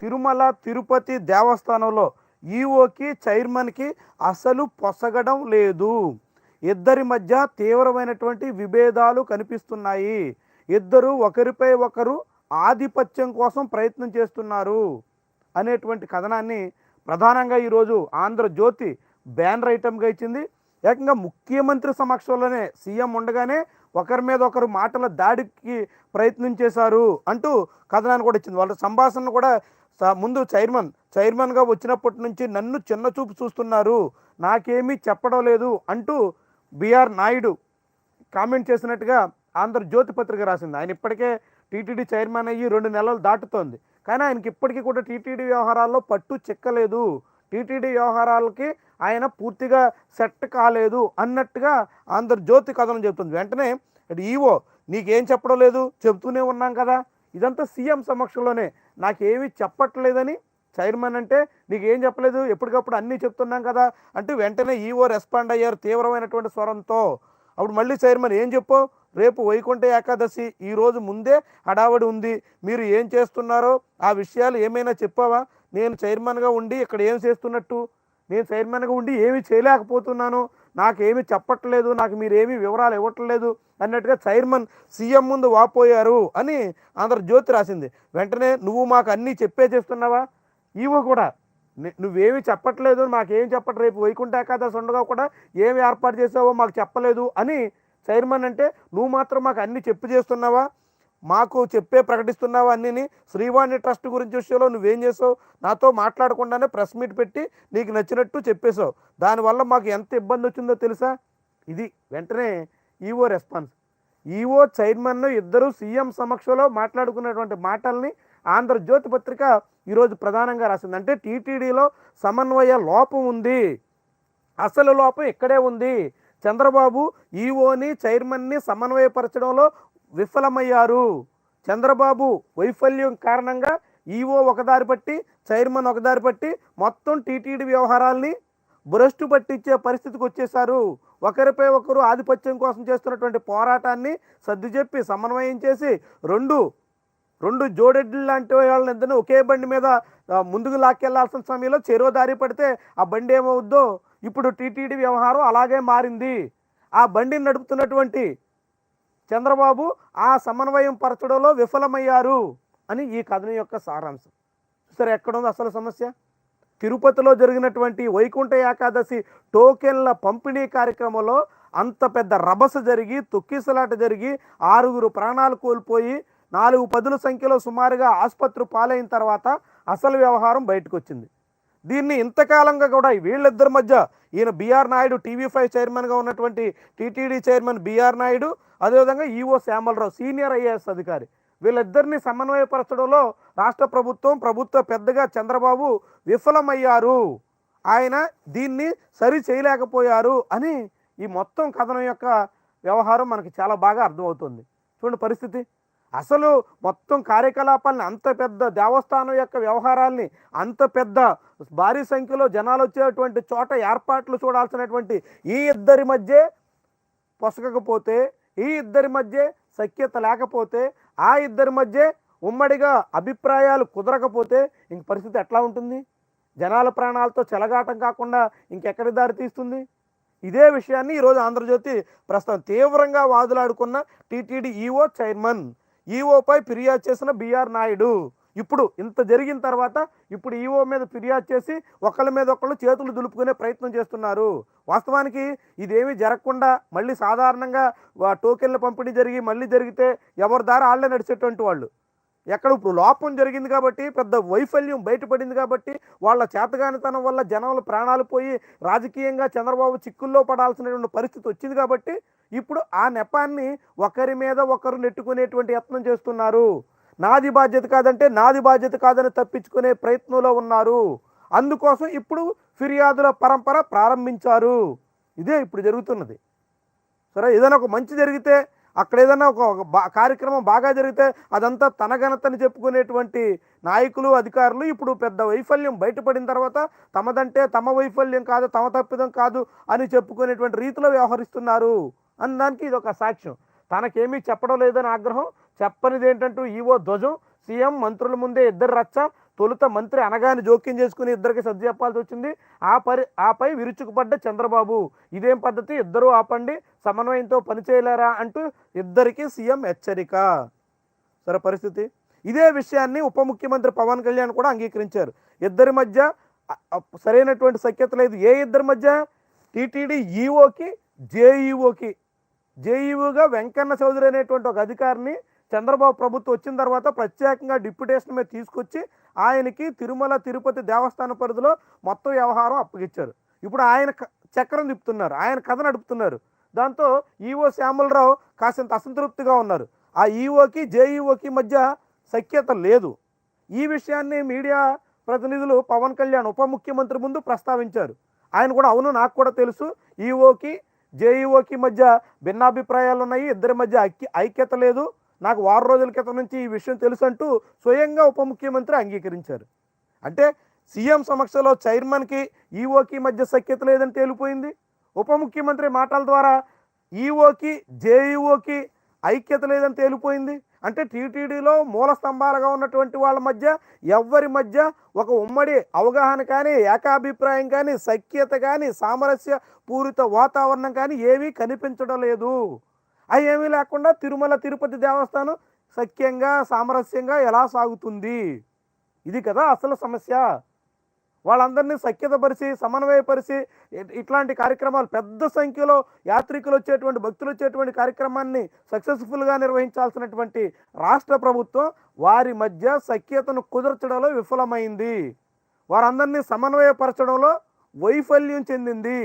తిరుమల తిరుపతి దేవస్థానంలో ఈఓకి చైర్మన్కి అసలు పొసగడం లేదు. ఇద్దరి మధ్య తీవ్రమైనటువంటి విభేదాలు కనిపిస్తున్నాయి. ఇద్దరు ఒకరిపై ఒకరు ఆధిపత్యం కోసం ప్రయత్నం చేస్తున్నారు అనేటువంటి కథనాన్ని ప్రధానంగా ఈరోజు ఆంధ్రజ్యోతి బ్యానర్ ఐటమ్గా ఇచ్చింది. ఏకంగా ముఖ్యమంత్రి సమక్షంలోనే సీఎం ఉండగానే ఒకరి మీద ఒకరు మాటల దాడికి ప్రయత్నం చేశారు అంటూ కథనాన్ని కూడా ఇచ్చింది. వాళ్ళ సంభాషణ కూడా ముందు చైర్మన్ చైర్మన్గా వచ్చినప్పటి నుంచి నన్ను చిన్న చూపు చూస్తున్నారు. నాకేమీ చెప్పడం లేదు అంటూ బిఆర్ నాయుడు కామెంట్ చేసినట్టుగా ఆంధ్రజ్యోతి పత్రిక రాసింది. ఆయన ఇప్పటికే టీటీడీ చైర్మన్ అయ్యి రెండు నెలలు దాటుతోంది. కానీ ఆయనకి ఇప్పటికీ కూడా టీటీడీ వ్యవహారాల్లో పట్టు చిక్కలేదు. టీటీడీ వ్యవహారాలకి ఆయన పూర్తిగా సెట్ కాలేదు అన్నట్టుగా ఆంధ్రజ్యోతి కథనం చెబుతుంది. వెంటనే ఇటు ఈవో నీకేం చెప్పడం లేదు? చెబుతూనే ఉన్నాం కదా. ఇదంతా సీఎం సమక్షంలోనే. నాకేమీ చెప్పట్లేదని చైర్మన్ అంటే నీకేం చెప్పలేదు? ఎప్పటికప్పుడు అన్నీ చెప్తున్నాం కదా అంటే వెంటనే ఈవో రెస్పాండ్ అయ్యారు తీవ్రమైనటువంటి స్వరంతో. అప్పుడు మళ్ళీ చైర్మన్ ఏం చెప్పు? రేపు వైకుంఠ ఏకాదశి ఈ రోజు ముందే హడావడి ఉంది. మీరు ఏం చేస్తున్నారో ఆ విషయాలు ఏమైనా చెప్పావా? నేను చైర్మన్గా ఉండి ఇక్కడ ఏం చేస్తున్నట్టు? నేను చైర్మన్గా ఉండి ఏమీ చేయలేకపోతున్నాను. నాకేమి చెప్పట్లేదు. నాకు మీరేమి వివరాలు ఇవ్వట్లేదు అన్నట్టుగా చైర్మన్ సీఎం ముందు వాపోయారు అని ఆంధ్రజ్యోతి రాసింది. వెంటనే నువ్వు మాకు అన్నీ చెప్పే చేస్తున్నావా? ఈవో కూడా నువ్వేమి చెప్పట్లేదు. మాకేం చెప్పట రేపు వైకుంఠ ఏకాదశి ఉండగా కూడా ఏమి ఏర్పాటు చేసావో మాకు చెప్పలేదు అని చైర్మన్ అంటే నువ్వు మాత్రం మాకు అన్ని చెప్పు చేస్తున్నావా? మాకు చెప్పే ప్రకటిస్తున్నావు అన్నీ శ్రీవాణి ట్రస్ట్ గురించి విషయంలో నువ్వేం చేసావు? నాతో మాట్లాడకుండానే ప్రెస్ మీట్ పెట్టి నీకు నచ్చినట్టు చెప్పేశావు. దానివల్ల మాకు ఎంత ఇబ్బంది వచ్చిందో తెలుసా? ఇది వెంటనే ఈవో రెస్పాన్స్. ఈవో చైర్మన్ ఇద్దరు సీఎం సమక్షంలో మాట్లాడుకున్నటువంటి మాటల్ని ఆంధ్రజ్యోతి పత్రిక ఈరోజు ప్రధానంగా రాసింది. అంటే టీటీడీలో సమన్వయ లోపం ఉంది. అసలు లోపం ఇక్కడే ఉంది. చంద్రబాబు ఈఓని చైర్మన్ని సమన్వయపరచడంలో విఫలమయ్యారు. చంద్రబాబు వైఫల్యం కారణంగా ఈఓ ఒకదారి పట్టి చైర్మన్ ఒకదారి పట్టి మొత్తం టీటీడీ వ్యవహారాల్ని భ్రష్టు పట్టించే పరిస్థితికి వచ్చేసారు ఒకరిపై ఒకరు ఆధిపత్యం కోసం చేస్తున్నటువంటి పోరాటాన్ని సర్ది చెప్పి సమన్వయం చేసి రెండు రెండు జోడెడ్లు లాంటి వాళ్ళని ఇద్దరిని ఒకే బండి మీద ముందుకు లాక్కెళ్ళాల్సిన సమయంలో చెరో దారి పడితే ఆ బండి ఏమవుద్దో? ఇప్పుడు టీటీడీ వ్యవహారం అలాగే మారింది. ఆ బండిని నడుపుతున్నటువంటి చంద్రబాబు ఆ సమన్వయం పరచడంలో విఫలమయ్యారు అని ఈ కథనం యొక్క సారాంశం. సరే ఎక్కడుంది అసలు సమస్య? తిరుపతిలో జరిగినటువంటి వైకుంఠ ఏకాదశి టోకెన్ల పంపిణీ కార్యక్రమంలో అంత పెద్ద రభస జరిగి తొక్కిసలాట జరిగి ఆరుగురు ప్రాణాలు కోల్పోయి నాలుగు పదుల సంఖ్యలో సుమారుగా ఆసుపత్రి పాలైన తర్వాత అసలు వ్యవహారం బయటకు వచ్చింది దీన్ని ఇంతకాలంగా కూడా వీళ్ళిద్దరి మధ్య ఈయన బీఆర్ నాయుడు టీవీ ఫైవ్ చైర్మన్గా ఉన్నటువంటి టీటీడీ చైర్మన్ బీఆర్ నాయుడు అదేవిధంగా ఈఓ శ్యామలరావు సీనియర్ ఐఏఎస్ అధికారి. వీళ్ళిద్దరిని సమన్వయపరచడంలో రాష్ట్ర ప్రభుత్వం ప్రభుత్వ పెద్దగా చంద్రబాబు విఫలమయ్యారు. ఆయన దీన్ని సరి చేయలేకపోయారు అని ఈ మొత్తం కథనం యొక్క వ్యవహారం మనకి చాలా బాగా అర్థమవుతుంది. చూడండి పరిస్థితి. అసలు మొత్తం కార్యకలాపాలని అంత పెద్ద దేవస్థానం యొక్క వ్యవహారాల్ని అంత పెద్ద భారీ సంఖ్యలో జనాలు వచ్చేటువంటి చోట ఏర్పాట్లు చూడాల్సినటువంటి ఈ ఇద్దరి మధ్య పొసగకపోతే ఈ ఇద్దరి మధ్య సఖ్యత లేకపోతే ఆ ఇద్దరి మధ్య ఉమ్మడిగా అభిప్రాయాలు కుదరకపోతే ఇంక పరిస్థితి ఎట్లా ఉంటుంది? జనాల ప్రాణాలతో చెలగాటం కాకుండా ఇంకెక్కడి దారి తీస్తుంది? ఇదే విషయాన్ని ఈరోజు ఆంధ్రజ్యోతి ప్రస్తుతం తీవ్రంగా వాదులాడుకున్న టీటీడీ ఈఓ చైర్మన్ ఈఓపై ఫిర్యాదు చేసిన బిఆర్ నాయుడు. ఇప్పుడు ఇంత జరిగిన తర్వాత ఇప్పుడు ఈఓ మీద ఫిర్యాదు చేసి ఒకళ్ళ మీద ఒకళ్ళు చేతులు దులుపుకునే ప్రయత్నం చేస్తున్నారు. వాస్తవానికి ఇదేమీ జరగకుండా మళ్ళీ సాధారణంగా వా- టోకెన్ల పంపిణీ జరిగి మళ్ళీ జరిగితే ఎవరి దారి వాళ్ళే నడిచేటువంటి వాళ్ళు. ఎక్కడ ఇప్పుడు లోపం జరిగింది కాబట్టి పెద్ద వైఫల్యం బయటపడింది కాబట్టి వాళ్ళ చేతగానితనం వల్ల జనాలు ప్రాణాలు పోయి రాజకీయంగా చంద్రబాబు చిక్కుల్లో పడాల్సినటువంటి పరిస్థితి వచ్చింది కాబట్టి ఇప్పుడు ఆ నెపాన్ని ఒకరి మీద ఒకరు నెట్టుకునేటువంటి యత్నం చేస్తున్నారు. నాది బాధ్యత కాదంటే నాది బాధ్యత కాదని తప్పించుకునే ప్రయత్నంలో ఉన్నారు. అందుకోసం ఇప్పుడు ఫిర్యాదుల పరంపర ప్రారంభించారు. ఇదే ఇప్పుడు జరుగుతున్నది. సరే ఏదైనా ఒక మంచి జరిగితే అక్కడ ఏదైనా ఒక బా కార్యక్రమం బాగా జరిగితే అదంతా తన ఘనతని చెప్పుకునేటువంటి నాయకులు అధికారులు ఇప్పుడు పెద్ద వైఫల్యం బయటపడిన తర్వాత తమదంటే తమ వైఫల్యం కాదు తమ తప్పిదం కాదు అని చెప్పుకునేటువంటి రీతిలో వ్యవహరిస్తున్నారు అనడానికి ఇది ఒక సాక్ష్యం. తనకేమీ చెప్పడం లేదని ఆగ్రహం చెప్పనిది ఏంటంటూ ఈవో ధ్వజం సీఎం మంత్రుల ముందే ఇద్దరు రచ్చ తొలుత మంత్రి అనగాని జోక్యం చేసుకుని ఇద్దరికి సర్ది చెప్పాల్సి వచ్చింది. ఆ పరి ఆపై విరుచుకుపడ్డ చంద్రబాబు. ఇదేం పద్ధతి? ఇద్దరూ ఆపండి. సమన్వయంతో పనిచేయలేరా అంటూ ఇద్దరికి సీఎం హెచ్చరిక. సరే పరిస్థితి? ఇదే విషయాన్ని ఉప ముఖ్యమంత్రి పవన్ కళ్యాణ్ కూడా అంగీకరించారు. ఇద్దరి మధ్య సరైనటువంటి సఖ్యత లేదు. ఏ ఇద్దరి మధ్య? టీటీడీ ఈఓకి జేఈఓకి. జేఈఓగా వెంకన్న చౌదరి అనేటువంటి ఒక అధికారిని చంద్రబాబు ప్రభుత్వం వచ్చిన తర్వాత ప్రత్యేకంగా డిప్యుటేషన్ మీద తీసుకొచ్చి ఆయనకి తిరుమల తిరుపతి దేవస్థాన పరిధిలో మొత్తం వ్యవహారం అప్పగించారు ఇప్పుడు ఆయన క- చక్రం తిప్పుతున్నారు ఆయన కథ నడుపుతున్నారు. దాంతో ఈఓ శ్యామలరావు కాసింత అసంతృప్తిగా ఉన్నారు. ఆ ఈఓకి జేఈఓకి మధ్య సఖ్యత లేదు. ఈ విషయాన్ని మీడియా ప్రతినిధులు పవన్ కళ్యాణ్ ఉప ముఖ్యమంత్రి ముందు ప్రస్తావించారు. ఆయన కూడా అవును నాకు కూడా తెలుసు. ఈఓకి జేఈఓకి మధ్య భిన్నాభిప్రాయాలు ఉన్నాయి ఇద్దరి మధ్య ఐక్యత లేదు. నాకు వారం రోజుల క్రితం నుంచి ఈ విషయం తెలుసు అంటూ స్వయంగా ఉప ముఖ్యమంత్రి అంగీకరించారు. అంటే సీఎం సమక్షంలో చైర్మన్కి ఈఓకి మధ్య సఖ్యత లేదని తేలిపోయింది ఉప ముఖ్యమంత్రి మాటల ద్వారా ఈఓకి జేఈఓకి ఐక్యత లేదని తేలిపోయింది అంటే టీటీడీలో మూల స్తంభాలుగా ఉన్నటువంటి వాళ్ళ మధ్య ఎవ్వరి మధ్య ఒక ఉమ్మడి అవగాహన కానీ ఏకాభిప్రాయం కానీ సఖ్యత కానీ సామరస్య పూరిత వాతావరణం కానీ ఏమీ కనిపించడం లేదు. అవి ఏమీ లేకుండా తిరుమల తిరుపతి దేవస్థానం సఖ్యంగా సామరస్యంగా ఎలా సాగుతుంది? ఇది కదా అసలు సమస్య. వాళ్ళందరినీ సఖ్యతపరిచి సమన్వయపరిచి ఇట్లాంటి కార్యక్రమాలు పెద్ద సంఖ్యలో యాత్రికులు వచ్చేటువంటి భక్తులు వచ్చేటువంటి కార్యక్రమాన్ని సక్సెస్ఫుల్గా నిర్వహించాల్సినటువంటి రాష్ట్ర ప్రభుత్వం వారి మధ్య సఖ్యతను కుదర్చడంలో విఫలమైంది. వారందరినీ సమన్వయపరచడంలో వైఫల్యం చెందింది.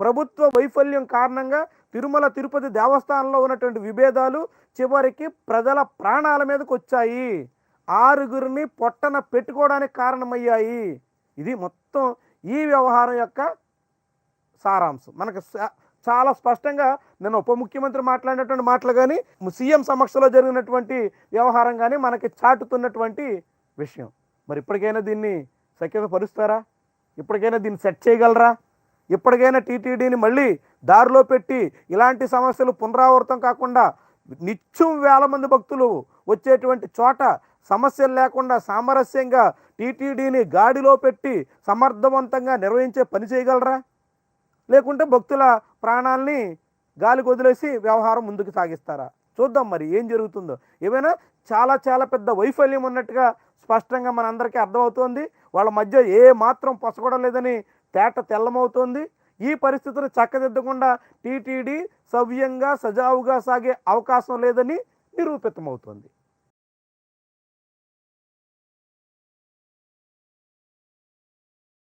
ప్రభుత్వ వైఫల్యం కారణంగా తిరుమల తిరుపతి దేవస్థానంలో ఉన్నటువంటి విభేదాలు చివరికి ప్రజల ప్రాణాల మీదకి వచ్చాయి. ఆరుగురిని పొట్టన పెట్టుకోవడానికి కారణమయ్యాయి. ఇది మొత్తం ఈ వ్యవహారం యొక్క సారాంశం. మనకు స- చాలా స్పష్టంగా నేను ఉప ముఖ్యమంత్రి మాట్లాడినటువంటి మాటలు కానీ సీఎం సమక్షంలో జరిగినటువంటి వ్యవహారం కానీ మనకి చాటుతున్నటువంటి విషయం. మరి ఇప్పటికైనా దీన్ని సఖ్యత పరుస్తారా? ఇప్పటికైనా దీన్ని సెట్ చేయగలరా? ఇప్పటికైనా టీటీడీని మళ్ళీ దారిలో పెట్టి ఇలాంటి సమస్యలు పునరావృతం కాకుండా నిత్యం వేల మంది భక్తులు వచ్చేటువంటి చోట సమస్యలు లేకుండా సామరస్యంగా టీటీడీని గాడిలో పెట్టి సమర్థవంతంగా నిర్వహించే పని చేయగలరా? లేకుంటే భక్తుల ప్రాణాల్ని గాలికి వదిలేసి వ్యవహారం ముందుకు సాగిస్తారా? చూద్దాం మరి ఏం జరుగుతుందో. ఏమైనా చాలా చాలా పెద్ద వైఫల్యం ఉన్నట్టుగా స్పష్టంగా మనందరికీ అర్థమవుతోంది. వాళ్ళ మధ్య ఏ మాత్రం పొసగడం లేదని తేట తెల్లమవుతోంది. ఈ పరిస్థితులు చక్కదిద్దకుండా టీటీడీ సవ్యంగా సజావుగా సాగే అవకాశం లేదని నిరూపితమవుతోంది.